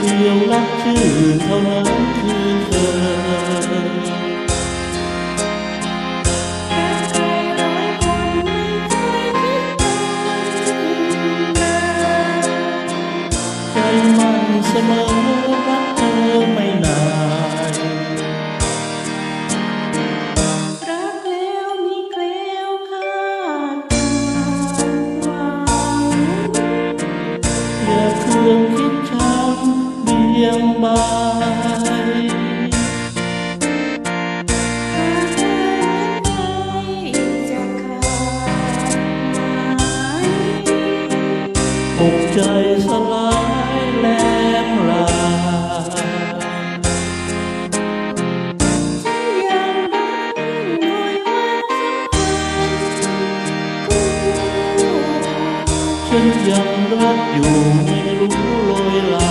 เพียงรักชื่นเท่านั้นคือเธอ ไามอกใจสลายแหลมลาฉันยังต้องนั่งน้อยว่าใจฉันยังรักอยู่ไม่รู้ลอยลา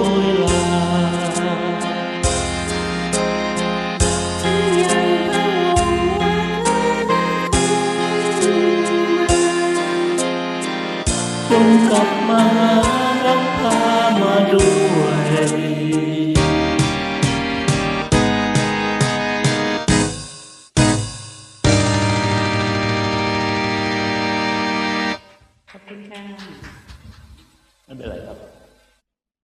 คงกลับมารับพามาด้วยไม่เป็นไรครับ